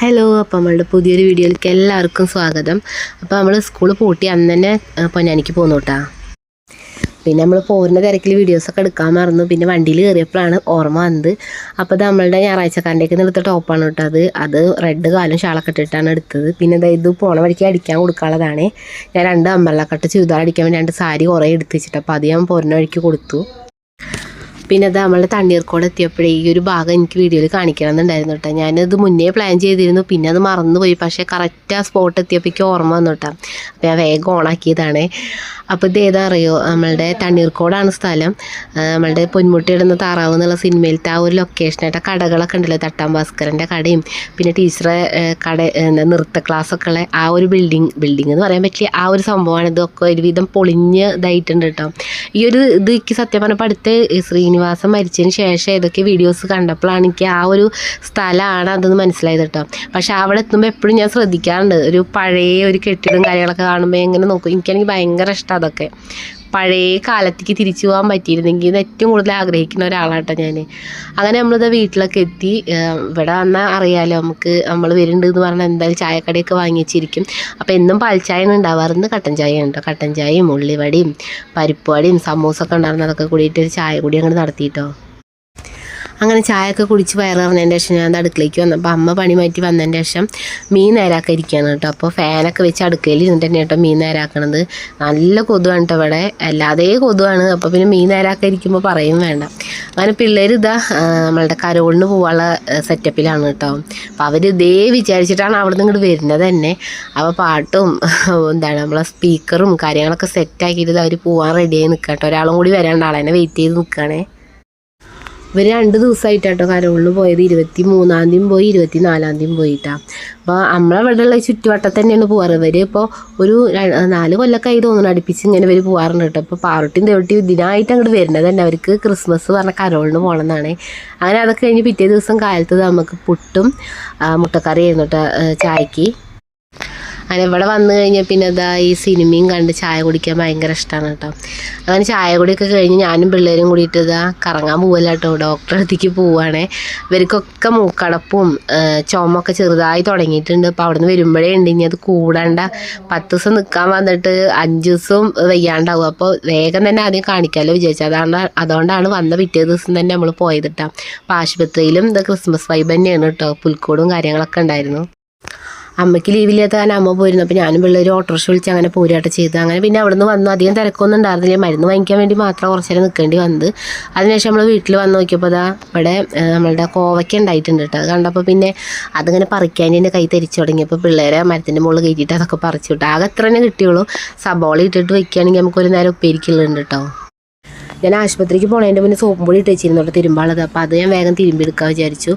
Hello അപ്പോൾ നമ്മളുടെ പുതിയൊരു വീഡിയോയിലേക്ക് എല്ലാവർക്കും സ്വാഗതം. അപ്പോൾ നമ്മൾ സ്കൂൾ പൂട്ടി അന്ന് തന്നെ പൊന്നാനിക്ക് പോന്നു കേട്ടാ പിന്നെ നമ്മൾ പോരുന്ന തിരക്കിൽ വീഡിയോസൊക്കെ എടുക്കാൻ മറന്നു. പിന്നെ വണ്ടിയിൽ കയറിയപ്പോഴാണ് ഓർമ്മ വന്നത്. അപ്പോൾ ഇത് നമ്മളുടെ ഞായറാഴ്ചക്കാരന്റെയൊക്കെ എടുത്ത ടോപ്പാണ് കേട്ടോ അത്. അത് റെഡ് കാലും ഷാളൊക്കെ ഇട്ടിട്ടാണ് എടുത്തത്. പിന്നെ ഇത് പോണ വഴിക്ക് അടിക്കാൻ കൊടുക്കാനുള്ളതാണ്. ഞാൻ രണ്ട് അമ്പലക്കട്ട് ചുരിദാർ അടിക്കാൻ വേണ്ടി രണ്ട് സാരി കുറേ എടുത്ത് വെച്ചിട്ട് അപ്പോൾ അത് ഞാൻ പോരുന്ന വഴിക്ക് കൊടുത്തു. പിന്നെ അത് നമ്മളുടെ തണ്ണീർക്കോട് എത്തിയപ്പോഴേ ഈ ഒരു ഭാഗം എനിക്ക് വീഡിയോയിൽ കാണിക്കണം എന്നുണ്ടായിരുന്നു കേട്ടോ. ഞാനത് മുന്നേ പ്ലാൻ ചെയ്തിരുന്നു പിന്നെ അത് മറന്നുപോയി. പക്ഷേ കറക്റ്റ് ആ സ്പോട്ട് എത്തിയപ്പോഴേക്കും ഓർമ്മ വന്നു കേട്ടോ. അപ്പോൾ ഞാൻ വേഗം ഓണാക്കിയതാണ് അപ്പോൾ ഇത് ഏതാ അറിയോ? നമ്മളുടെ തണ്ണീർക്കോടാണ് സ്ഥലം. നമ്മളുടെ പൊന്മുട്ടി ഇടുന്ന താറാവ് എന്നുള്ള സിനിമയിലത്തെ ആ ഒരു ലൊക്കേഷനായിട്ട് ആ കടകളൊക്കെ ഉണ്ടല്ലോ തട്ടാം ഭാസ്കരന്റെ കടയും. പിന്നെ ടീച്ചറെ കട എന്താ നൃത്ത ക്ലാസ്സൊക്കെ ഉള്ള ആ ഒരു ബിൽഡിങ് ബിൽഡിംഗ് എന്ന് പറയാൻ പറ്റില്ല. ആ ഒരു സംഭവമാണ് ഇതൊക്കെ ഒരുവിധം പൊളിഞ്ഞ് ഇതായിട്ടുണ്ട് കേട്ടോ. ഈ ഒരു ഇത് എനിക്ക് സത്യം പറഞ്ഞപ്പോൾ അടുത്ത് ശ്രീനിവാസൻ മരിച്ചതിന് ശേഷം ഏതൊക്കെ വീഡിയോസ് കണ്ടപ്പോഴാണ് എനിക്ക് ആ ഒരു സ്ഥലമാണ് അതെന്ന് മനസ്സിലായത് കേട്ടോ. പക്ഷേ അവിടെ എത്തുമ്പോൾ എപ്പോഴും ഞാൻ ശ്രദ്ധിക്കാറുണ്ട്. ഒരു പഴയ ഒരു കെട്ടിടം കാര്യങ്ങളൊക്കെ കാണുമ്പോൾ എങ്ങനെ നോക്കും. എനിക്കാണെങ്കിൽ ഭയങ്കര ഇഷ്ടം. അതൊക്കെ. പഴയ കാലത്തേക്ക് തിരിച്ചു പോകാൻ പറ്റിയിരുന്നെങ്കിൽ ഇത് ഏറ്റവും കൂടുതൽ ആഗ്രഹിക്കുന്ന ഒരാളാട്ടോ ഞാൻ അങ്ങനെ നമ്മളിത് വീട്ടിലൊക്കെ എത്തി ഇവിടെ വന്നാൽ അറിയാമല്ലോ നമുക്ക് നമ്മൾ വരുന്നുണ്ട് എന്ന് പറഞ്ഞാൽ എന്തായാലും ചായക്കടയൊക്കെ വാങ്ങിച്ചിരിക്കും അപ്പോൾ എന്നും പാൽച്ചായ ഉണ്ടാവാറുണ്ട് കട്ടൻ ചായ ഉണ്ടോ കട്ടൻ ചായയും ഉള്ളിവടയും പരിപ്പുവടയും സമൂസൊക്കെ ഉണ്ടായിരുന്നു അതൊക്കെ കൂടിയിട്ട് ഒരു ചായ കൂടി അങ്ങോട്ട് നടത്തിയിട്ടോ അങ്ങനെ ചായയൊക്കെ കുടിച്ച് വയറിറങ്ങതിന്റെ ശേഷം ഞാൻ അടുക്കളയ്ക്ക് വന്നപ്പോൾ അമ്മ പണി മാറ്റി വന്നതിന്റെ ശേഷം മീൻ നേരാക്കാൻ ഇരിക്കുകയാണ് കേട്ടോ. അപ്പോൾ ഫാനൊക്കെ വെച്ച് അടുക്കളയിൽ ഇരുന്നിട്ട് തന്നെ കേട്ടോ മീൻ നേരാക്കണത്. നല്ല കൊതുവാണ് കേട്ടോ ഇവിടെ. അല്ലാതെ കൊതുവാണ്. അപ്പോൾ പിന്നെ മീൻ നേരാക്കാൻ ഇരിക്കുമ്പോൾ പറയും വേണ്ട. അങ്ങനെ പിള്ളേർ ഇതാ നമ്മളുടെ കരോളിന് പോകാനുള്ള സെറ്റപ്പിലാണ് കേട്ടോ. അപ്പോൾ അവർ ഇതേ വിചാരിച്ചിട്ടാണ് അവിടെ നിന്ന് ഇങ്ങോട്ട് വരുന്നത് തന്നെ. അപ്പോൾ പാട്ടും എന്താണ് നമ്മളെ സ്പീക്കറും കാര്യങ്ങളൊക്കെ സെറ്റാക്കിയിട്ട് അവർ പോകാൻ റെഡിയായി നിൽക്കാം കേട്ടോ. ഒരാളും കൂടി വരാണ്ട് ആളെന്നെ വെയിറ്റ് ചെയ്ത് നിൽക്കുകയാണേ ഇവർ രണ്ട് ദിവസമായിട്ടാട്ടോ കരോളിന് പോയത്. ഇരുപത്തി മൂന്നാം തീയതി പോയി ഇരുപത്തി നാലാം തീയതി പോയിട്ടാ. അപ്പോൾ നമ്മളെ നമ്മളവിടെയുള്ള ചുറ്റുവട്ടത്ത് തന്നെയാണ് പോവാറ്. ഇവർ ഇപ്പോൾ ഒരു നാല് കൊല്ലക്കായി തോന്നുന്നു അടുപ്പിച്ച് ഇങ്ങനെ ഇവർ പോകാറുണ്ട് കേട്ടോ. അപ്പോൾ പാറുട്ടിയും ദേവട്ടിയും ഇതിനായിട്ട് അങ്ങോട്ട് വരുന്നത് തന്നെ. അവർക്ക് ക്രിസ്മസ് പറഞ്ഞ കരോളിന് പോകണമെന്നാണ് അങ്ങനെ അതൊക്കെ കഴിഞ്ഞ് പിറ്റേ ദിവസം കാലത്ത് നമുക്ക് പുട്ടും മുട്ടക്കറി മുട്ടക്കറിയായിരുന്നു കേട്ടോ ചായക്ക്. അങ്ങനെ ഇവിടെ വന്നു കഴിഞ്ഞാൽ പിന്നെ ഇതാ ഈ സിനിമയും കണ്ട് ചായ കുടിക്കാൻ ഭയങ്കര ഇഷ്ടമാണ് കേട്ടോ. അങ്ങനെ ചായ കുടിയൊക്കെ കഴിഞ്ഞ് ഞാനും പിള്ളേരും കൂടിയിട്ട് ഇതാ കറങ്ങാൻ പോവല്ല കേട്ടോ. ഡോക്ടറെ അടുത്തേക്ക് പോവുകയാണേ ഇവർക്കൊക്കെ മൂക്കടപ്പും ചുമൊക്കെ ചെറുതായി തുടങ്ങിയിട്ടുണ്ട്. അപ്പോൾ അവിടെ നിന്ന് വരുമ്പോഴേ ഉണ്ട്. ഇനി അത് കൂടണ്ട. പത്ത് ദിവസം നിൽക്കാൻ വന്നിട്ട് അഞ്ച് ദിവസം വയ്യാണ്ടാവും. അപ്പോൾ വേഗം തന്നെ ആദ്യം കാണിക്കാമല്ലോ വിചാരിച്ചു. അതാണ് അതുകൊണ്ടാണ് വന്ന പിറ്റേ ദിവസം തന്നെ നമ്മൾ പോയത് കേട്ടോ അപ്പോൾ ആശുപത്രിയിലും ഇത് ക്രിസ്മസ് വൈബ് തന്നെയാണ് കേട്ടോ പുൽക്കൂടും കാര്യങ്ങളൊക്കെ ഉണ്ടായിരുന്നു. അമ്മയ്ക്ക് ലീവില്ലാത്ത കാരണം അമ്മ പോയിരുന്നു. അപ്പോൾ ഞാനും പിള്ളേർ ഓട്ടോറിക്ഷ വിളിച്ച് അങ്ങനെ പോരാട്ടം ചെയ്തു അങ്ങനെ പിന്നെ അവിടെ നിന്ന് വന്നു. അധികം തിരക്കൊന്നും ഉണ്ടായിരുന്നില്ല. മരുന്ന് വാങ്ങിക്കാൻ വേണ്ടി മാത്രം കുറച്ച് നേരം നിൽക്കേണ്ടി വന്നത് അതിനുശേഷം നമ്മൾ വീട്ടിൽ വന്ന് നോക്കിയപ്പോൾ അതാ ഇവിടെ നമ്മളുടെ കോവയ്ക്ക ഉണ്ടായിട്ടുണ്ട് കേട്ടോ. അത് കണ്ടപ്പോൾ പിന്നെ അതിങ്ങനെ പറിക്കാൻ എന്റെ കൈ തിരിച്ചു തുടങ്ങിയപ്പോൾ പിള്ളേരെ മരത്തിന്റെ മുകളിൽ കയറ്റിയിട്ട് അതൊക്കെ പറിച്ചു വിട്ടു. ആകെ എത്ര തന്നെ കിട്ടിയുള്ളൂ. സബോള ഇട്ടിട്ട് വയ്ക്കുകയാണെങ്കിൽ നമുക്കൊരു നേരം ഉപ്പേരിക്കുള്ളുണ്ട് കേട്ടോ. ഞാൻ ആശുപത്രിക്ക് പോണതിന്റെ മുന്നേ സോപ്പും പൊടി ഇട്ട് വെച്ചിരുന്നു കേട്ടോ തിരുമ്പാളത് അപ്പോൾ അത് ഞാൻ വേഗം തിരുമ്പിയെടുക്കാൻ വിചാരിച്ചു.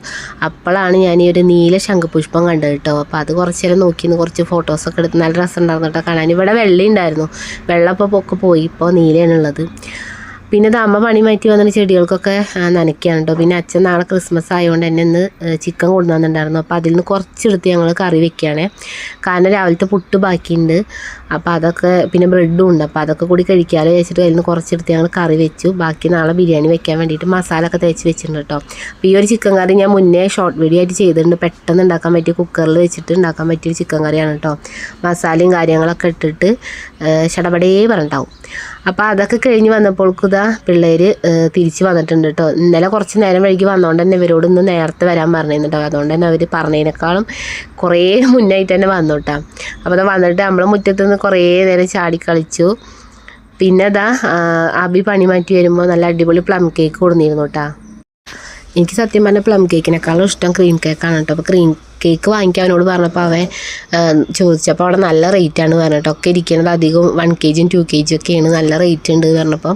അപ്പോഴാണ് ഞാൻ ഈ ഒരു നീല ശംഖുപുഷ്പം കണ്ടത് കേട്ടോ. അപ്പോൾ അത് കുറച്ച് നേരം നോക്കിന്ന് കുറച്ച് ഫോട്ടോസൊക്കെ എടുത്ത് നല്ല രസം ഉണ്ടായിരുന്നു കേട്ടോ കാണാൻ. ഇവിടെ വെള്ളം ഉണ്ടായിരുന്നു. വെള്ളം ഇപ്പോൾ പൊക്കെ പോയി. ഇപ്പോൾ നീലയാണുള്ളത്. പിന്നെ അമ്മ പണി മാറ്റി വന്നിട്ട് ചെടികൾക്കൊക്കെ നനയ്ക്കുകയാണ് കേട്ടോ. പിന്നെ അച്ഛൻ നാളെ ക്രിസ്മസ് ആയതുകൊണ്ട് തന്നെ ഇന്ന് ചിക്കൻ കൊണ്ടുവന്നിട്ടുണ്ടായിരുന്നു. അപ്പോൾ അതിൽ നിന്ന് കുറച്ചെടുത്ത് ഞങ്ങൾ കറി വെക്കുകയാണ്. കാരണം രാവിലത്തെ പുട്ട് ബാക്കിയുണ്ട്. അപ്പോൾ അതൊക്കെ പിന്നെ ബ്രെഡും ഉണ്ട്. അപ്പോൾ അതൊക്കെ കൂടി കഴിക്കാമല്ലോ വെച്ചിട്ട് അതിൽ നിന്ന് കുറച്ചെടുത്ത് ഞങ്ങൾ കറി വെച്ചു. ബാക്കി നാളെ ബിരിയാണി വെക്കാൻ വേണ്ടിയിട്ട് മസാല ഒക്കെ തേച്ച് വെച്ചിട്ടുണ്ട് കേട്ടോ. അപ്പോൾ ഈ ഒരു ചിക്കൻ കറി ഞാൻ മുന്നേ ഷോർട്ട് വീഡിയോ ആയിട്ട് ചെയ്തിട്ടുണ്ട്. പെട്ടെന്ന് ഉണ്ടാക്കാൻ പറ്റിയ കുക്കറിൽ വെച്ചിട്ട് ഉണ്ടാക്കാൻ പറ്റിയ ഒരു ചിക്കൻ കറിയാണ് കേട്ടോ. മസാലയും കാര്യങ്ങളൊക്കെ ഇട്ടിട്ട് ചടപടേ പറഞ്ഞിട്ടാവും അപ്പോൾ അതൊക്കെ കഴിഞ്ഞ് വന്നപ്പോൾക്കും ഇതാ പിള്ളേർ തിരിച്ച് വന്നിട്ടുണ്ട് കേട്ടോ. ഇന്നലെ കുറച്ച് നേരം വഴിക്ക് വന്നതുകൊണ്ട് തന്നെ ഇവരോട് ഇന്ന് നേരത്തെ വരാൻ പറഞ്ഞിരുന്നു അതുകൊണ്ട് തന്നെ അവർ പറഞ്ഞതിനേക്കാളും കുറേ മുന്നായിട്ട് തന്നെ വന്നു കേട്ടോ. അപ്പോൾ അത് വന്നിട്ട് നമ്മൾ മുറ്റത്ത് നിന്ന് കുറേ നേരം ചാടി കളിച്ചു. പിന്നെ അതാ അബി പണി മാറ്റി വരുമ്പോൾ നല്ല അടിപൊളി പ്ലം കേക്ക് കൊടുന്നിരുന്നു കേട്ടോ എനിക്ക് സത്യം പറഞ്ഞാൽ പ്ലം കേക്കിനേക്കാളും ഇഷ്ടം ക്രീം കേക്കാണ് കേട്ടോ അപ്പോൾ ക്രീം കേക്ക് വാങ്ങിക്കാൻ അവനോട് പറഞ്ഞപ്പോൾ അവൻ ചോദിച്ചപ്പോൾ അവിടെ നല്ല റേറ്റാണ് പറഞ്ഞിട്ട് ഒക്കെ ഇരിക്കുന്നത് അധികം വൺ കെ ജിയും ടു കെ ജിയും ഒക്കെയാണ് നല്ല റേറ്റ് ഉണ്ട് പറഞ്ഞപ്പോൾ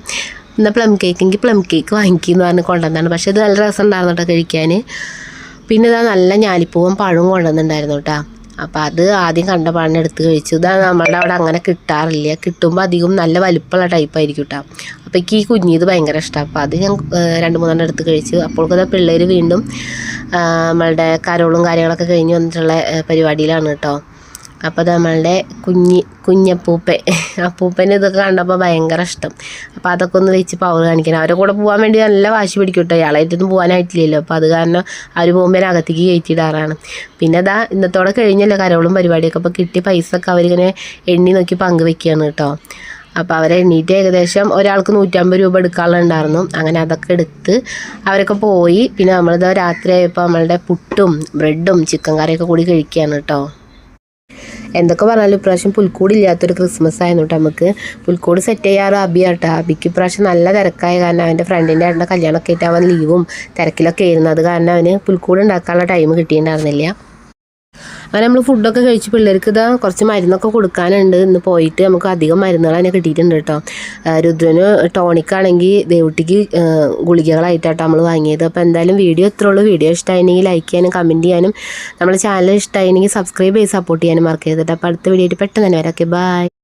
എന്നാൽ പ്ലം കേക്ക് എങ്കിൽ പ്ലം കേക്ക് വാങ്ങിക്കുമെന്ന് പറഞ്ഞ് കൊണ്ടുവന്നാണ് പക്ഷേ ഇത് നല്ല രസം ഉണ്ടായിരുന്നു കേട്ടോ കഴിക്കാൻ. പിന്നെ ഇതാ നല്ല ഞാലിപ്പൂവും പഴവും കൊണ്ടുവന്നിട്ടുണ്ടായിരുന്നു കേട്ടോ അപ്പോൾ അത് ആദ്യം കണ്ട പാടിനെ എടുത്ത് കഴിച്ചു. ഇതാ നമ്മളുടെ അവിടെ അങ്ങനെ കിട്ടാറില്ല. കിട്ടുമ്പോൾ അധികം നല്ല വലുപ്പമുള്ള ടൈപ്പ് ആയിരിക്കും കേട്ടോ അപ്പോൾ എനിക്ക് ഈ കുഞ്ഞിത് ഭയങ്കര ഇഷ്ടമാണ് അപ്പോൾ അത് ഞാൻ രണ്ട് മൂന്നെണ്ണം എടുത്ത് കഴിച്ചു. അപ്പോഴൊക്കെ പിള്ളേർ വീണ്ടും നമ്മളുടെ കരോളും കാര്യങ്ങളൊക്കെ കഴിഞ്ഞ് വന്നിട്ടുള്ള പരിപാടിയിലാണ് കേട്ടോ അപ്പോൾ നമ്മളുടെ കുഞ്ഞി കുഞ്ഞപ്പൂപ്പൻ. അപ്പൂപ്പന് ഇതൊക്കെ കണ്ടപ്പോൾ ഭയങ്കര ഇഷ്ടം. അപ്പോൾ അതൊക്കെ ഒന്ന് വെച്ച് പവർ കാണിക്കണം. അവരെ കൂടെ പോകാൻ വേണ്ടി നല്ല വാശി പിടിക്കും കേട്ടോ ഇയാളായിട്ടൊന്നും പോകാനായിട്ടില്ലല്ലോ അപ്പോൾ അത് കാരണം അവർ പോകുമ്പോൾ അകത്തേക്ക് കയറ്റിയിടാറാണ് പിന്നെ അതാ ഇന്നത്തോടെ കഴിഞ്ഞല്ലോ കരവളും പരിപാടിയൊക്കെ. അപ്പോൾ കിട്ടിയ പൈസ ഒക്കെ അവരിങ്ങനെ എണ്ണി നോക്കി പങ്കുവെക്കുകയാണ് കേട്ടോ. അപ്പോൾ അവരെ എണ്ണീറ്റ് ഏകദേശം ഒരാൾക്ക് നൂറ്റമ്പത് രൂപ എടുക്കാനുണ്ടായിരുന്നു അങ്ങനെ അതൊക്കെ എടുത്ത് അവരൊക്കെ പോയി. പിന്നെ നമ്മളിത് രാത്രി ആയപ്പോൾ നമ്മളുടെ പുട്ടും ബ്രെഡും ചിക്കൻ കറിയൊക്കെ കൂടി കഴിക്കുകയാണ് കേട്ടോ. എന്തൊക്കെ പറഞ്ഞാലും ഇപ്രാവശ്യം പുൽക്കൂട് ഇല്ലാത്തൊരു ക്രിസ്മസ് ആയിരുന്നു കേട്ടോ നമുക്ക് പുൽക്കൂട് സെറ്റ് ചെയ്യാറ് അബിയാട്ടോ അബിക്ക് ഇപ്രാവശ്യം നല്ല തിരക്കായ കാരണം അവന്റെ ഫ്രണ്ടിന്റെ ഏട്ടന്റെ കല്യാണമൊക്കെ ആയിട്ട് അവൻ ലീവും തിരക്കിലൊക്കെ ആയിരുന്നു. അത് കാരണം അവന് പുൽക്കൂട് ഉണ്ടാക്കാനുള്ള ടൈം കിട്ടിയിട്ടുണ്ടായിരുന്നില്ല. അങ്ങനെ നമ്മൾ ഫുഡൊക്കെ കഴിച്ച് പിള്ളേർക്ക് ഇതാ കുറച്ച് മരുന്നൊക്കെ കൊടുക്കാനുണ്ട്. ഇന്ന് പോയിട്ട് നമുക്ക് അധികം മരുന്നുകൾ തന്നെ കിട്ടിയിട്ടുണ്ട് കേട്ടോ. രുദ്രന് ടോണിക്കാണെങ്കിൽ ദേവുട്ടിക്ക് ഗുളികകളായിട്ടാട്ടോ നമ്മൾ വാങ്ങിയത്. അപ്പോൾ എന്തായാലും വീഡിയോ എത്ര ഉള്ളൂ. വീഡിയോ ഇഷ്ടമായിരുന്നെങ്കിൽ ലൈക്ക് ചെയ്യാനും കമന്റ് ചെയ്യാനും. നമ്മുടെ ചാനൽ ഇഷ്ടമായിരുന്നെങ്കിൽ സബ്സ്ക്രൈബ് ചെയ്ത് സപ്പോർട്ട് ചെയ്യാനും മറക്കരുത് അപ്പോൾ അടുത്ത വീഡിയോ ആയിട്ട് പെട്ടെന്ന് തന്നെ വരാം. Okay bye